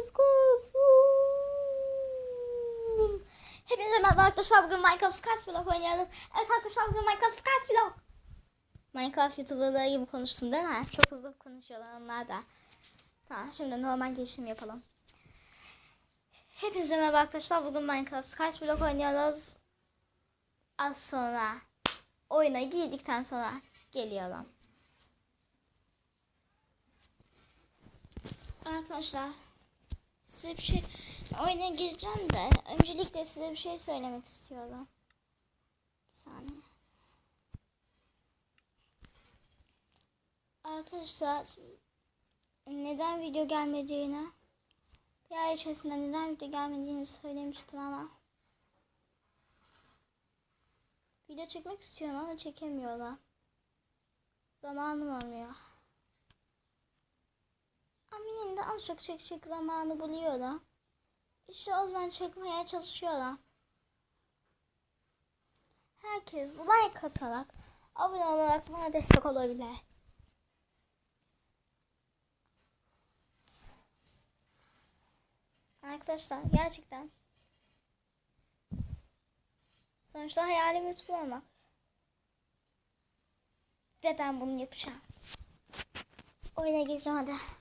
Let's go. Hepinize merhaba arkadaşlar. Bugün Minecraft Skars Block oynuyoruz. Evet arkadaşlar bugün Minecraft Skars Block. Minecraft YouTuber'ları gibi konuştum değil mi? Çok hızlı konuşuyorlar onlar da. Tamam şimdi normal geçim yapalım. Hepinize merhaba arkadaşlar. Bugün Minecraft Skars Block oynuyoruz. Az sonra oyuna girdikten sonra geliyorum. Arkadaşlar size bir şey oyuna gireceğim de öncelikle size bir şey söylemek istiyorum. Bir saniye. Arkadaşlar neden video gelmediğini bir ay içerisinde neden video gelmediğini söylemiştim ama video çekmek istiyorum ama çekemiyorlar. Zamanım olmuyor. Ama yine de az çok çekecek zamanı buluyorlar. İşte o zaman çekmeye çalışıyorlar. Herkes like atarak, abone olarak bana destek olabilir. Arkadaşlar gerçekten sonuçta hayalim YouTube olmak. Ve ben bunu yapacağım. Oyuna gireceğim hadi.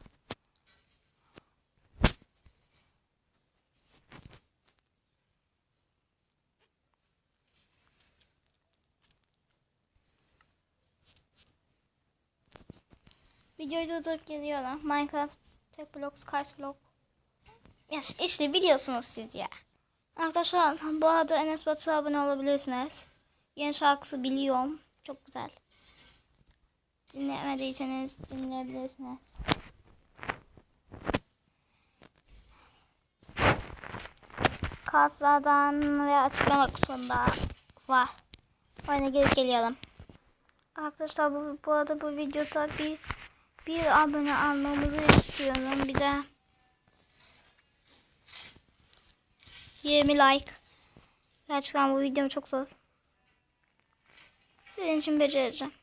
Videoyu durdurup geliyorlar. Minecraft, Tek Block, Skys Block. Ya işte biliyorsunuz siz ya. Arkadaşlar bu arada Enes Batur'a abone olabilirsiniz. Yeni şarkısı biliyorum. Çok güzel. Dinlemediyseniz dinleyebilirsiniz. Kartlardan ve açıklama kısmında var. Oyuna gelip geliyorum. Arkadaşlar bu, bu arada bu videoda bir bir abone almamızı istiyorum. Bir de 20 like. Gerçekten bu videom çok zor. Sizin için becereceğim.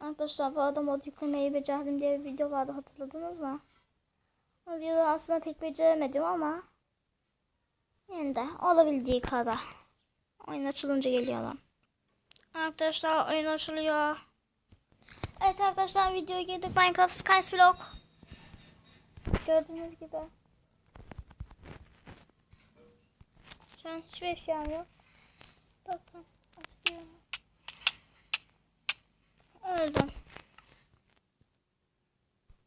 Arkadaşlar bu arada mod yüklemeyi becerdim diye bir video vardı hatırladınız mı? O videoda aslında pek beceremedim ama yine de olabildiği kadar. Oyun açılınca geliyorum. Arkadaşlar oyun açılıyor. Evet arkadaşlar videoya girdik Minecraft Skys Vlog. Gördüğünüz gibi. Şu an hiçbir eşyam yok. Bakın açıyorum. Öldüm.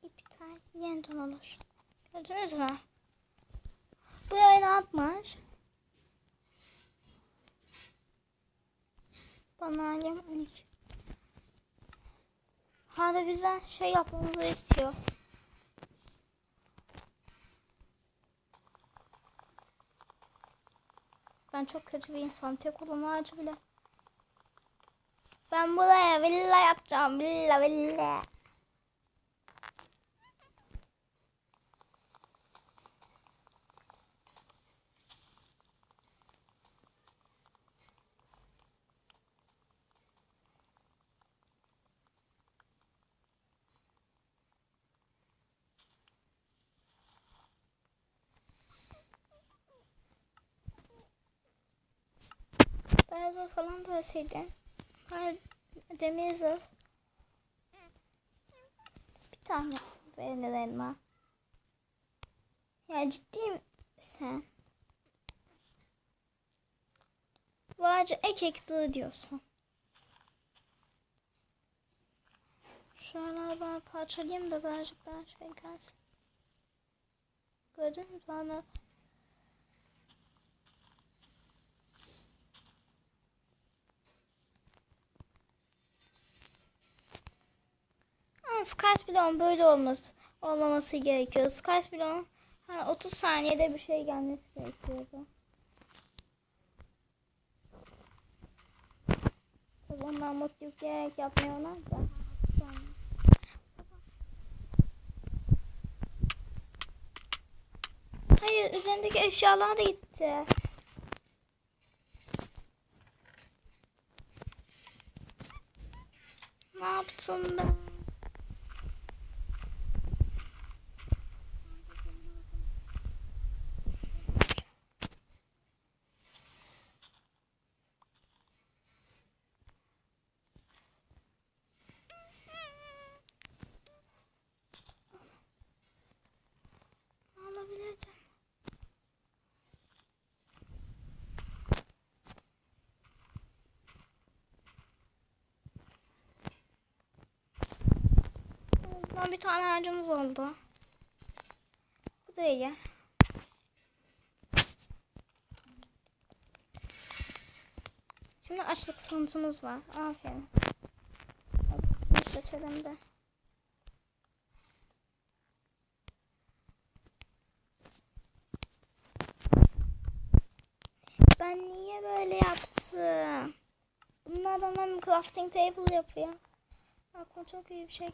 İptal yeniden olur. Gördünüz mü? Bu yayını atmış. Bana alem 12. Hala bizden şey yapmamızı istiyor. Ben çok kötü bir insan. Tek olan ağacı bile. Ben buraya villa yapacağım. Villa villa. Beyaz zırh falan da verseydin. Hayır demir. Bir tane verilir elma. Ya ciddi misin? Bu ek dur diyorsun. Şu an ben parçalayayım da birazcık daha şey gelsin. Gördün mü bana? Skype bloğun böyle olması olmaması gerekiyor. Skype bloğun ha, 30 saniyede bir şey gelmesi gerekiyordu. Tabii ondan mod yükleyerek yapmıyorlar da. Hayır üzerindeki eşyalar da gitti. Ne yaptım ben? Tamam bir tane harcımız oldu. Bu da iyi. Şimdi açlık sıkıntımız var. Aferin. Seçelim de. Ben niye böyle yaptım? Bunlar adamlar crafting table yapıyor. Aklıma çok iyi bir şey.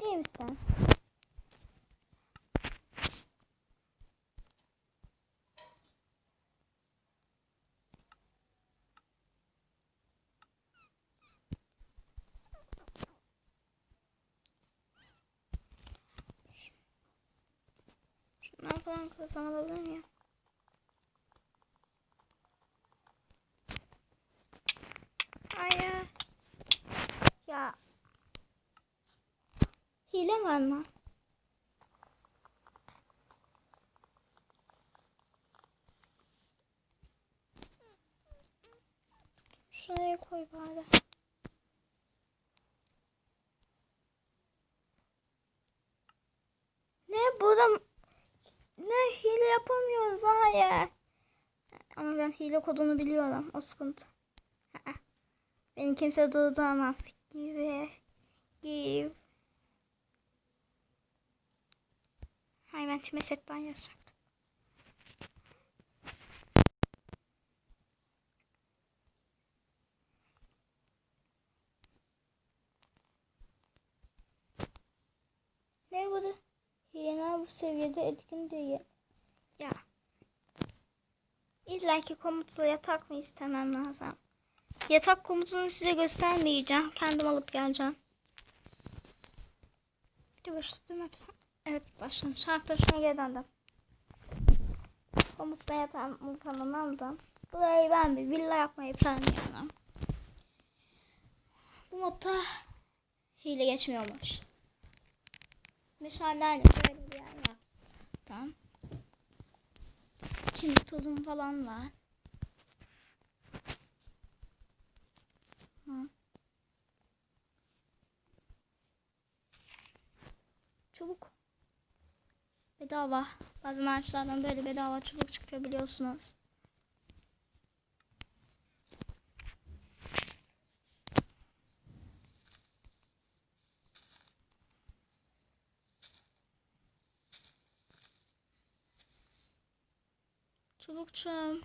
Ciddi misin? Şundan falan kazan alabilir miyim? Hayır. Ya. Hile var mı? Şuraya koy bari. Ne burada ne hile yapamıyoruz hayır. Ama ben hile kodunu biliyorum. O sıkıntı. Beni kimse durduramaz gibi. Give. Hayır ben time chatten yazacaktım. Ne bu da? Hileler bu seviyede etkin değil. Ya. İlla ki komutla yatak mı istemem lazım? Yatak komutunu size göstermeyeceğim. Kendim alıp geleceğim. Hadi başladım hepsi. Evet başladım. Şartlar şuna geri döndüm. Komutla yatağımı falan aldım. Burayı ben bir villa yapmayı planlıyorum. Bu modda hile geçmiyormuş. Meşallerle böyle bir yer var. Tamam. Kemik tozum falan var. Hı. Çubuk. Bedava. Bazen ağaçlardan böyle bedava çubuk çıkıyor biliyorsunuz. Çubukçum.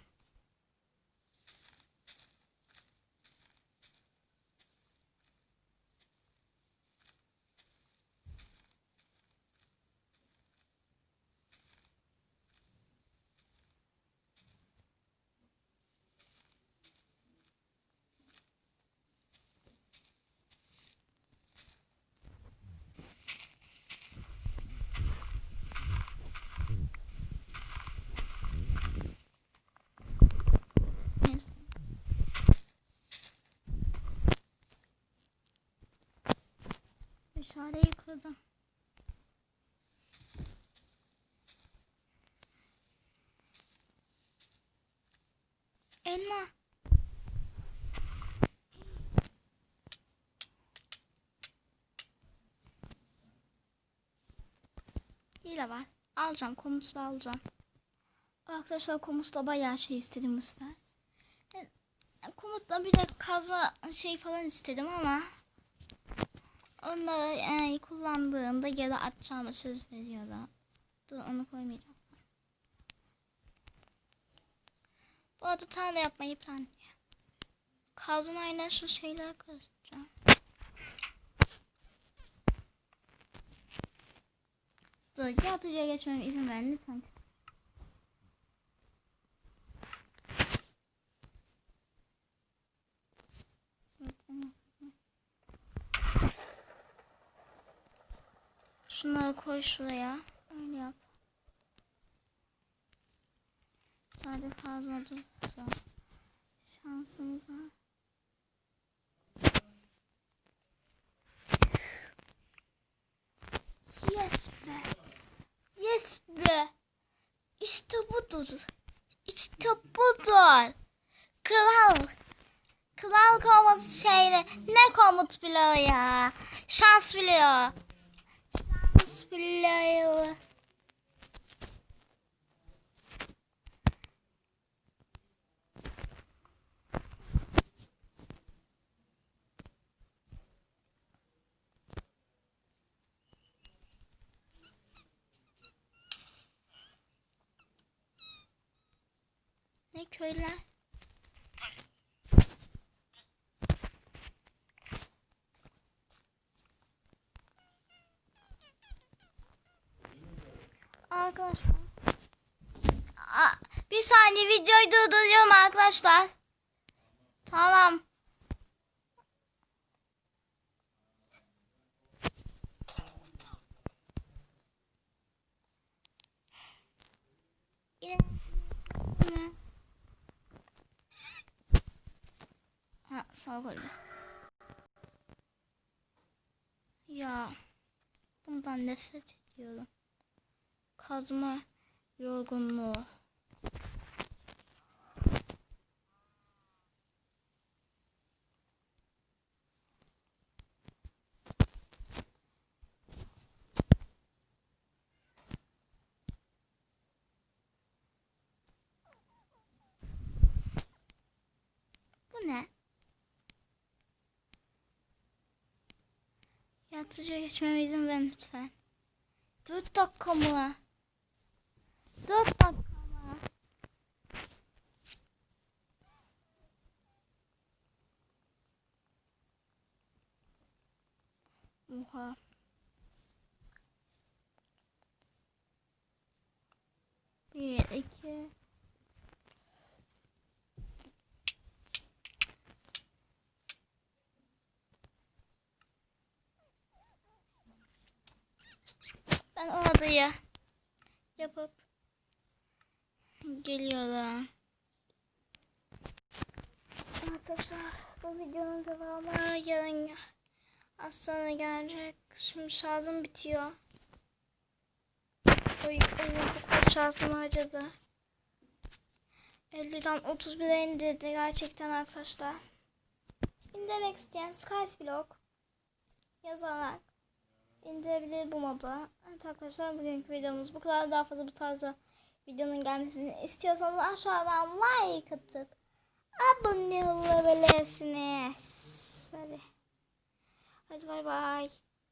Meşaleyi kırdım. Elma. Hile var. Alacağım. Komutla alacağım. Arkadaşlar komutla bayağı şey istedim bu sefer. Komutla bir de kazma şey falan istedim ama onları e, kullandığımda geri atacağıma söz veriyordu. Dur onu koymayacağım. Bu arada tarla yapmayı planlıyorum. Kazmayla şu şeyler kazacağım. Dur yaratıcıya geçmeme izin verin lütfen. Şunları koy şuraya. Öyle yap. Sadece fazla dursa. Şansımıza. Yes be. Yes be. İşte budur. İşte budur. Kral. Kral olması şeyle Ne komut bloğu ya? Şans bloğu. Bloğu. Ne köyler? Arkadaşlar. Bir saniye videoyu durduruyorum arkadaşlar. Tamam. Ha sağ olun. Ya bundan nefret ediyorum. Kazma yorgunluğu. Bu ne? Yatıcıya geçmeme izin verin lütfen. Dört dakika mı? Dört dakika mı? Oha. Bir, iki. Ben o adayı yapıp geliyorum. Arkadaşlar bu videonun devamı yarın az sonra gelecek. Şimdi şarjım bitiyor. O kadar şarjım harcadı. 50'den 31'e indirdi gerçekten arkadaşlar. İndirmek isteyen Skyblock yazarak indirebilir bu modu. Evet arkadaşlar bugünkü videomuz bu kadar. Daha fazla bu tarzda videonun gelmesini istiyorsanız aşağıdan like atıp abone olabilirsiniz. Hadi. Hadi bay bay.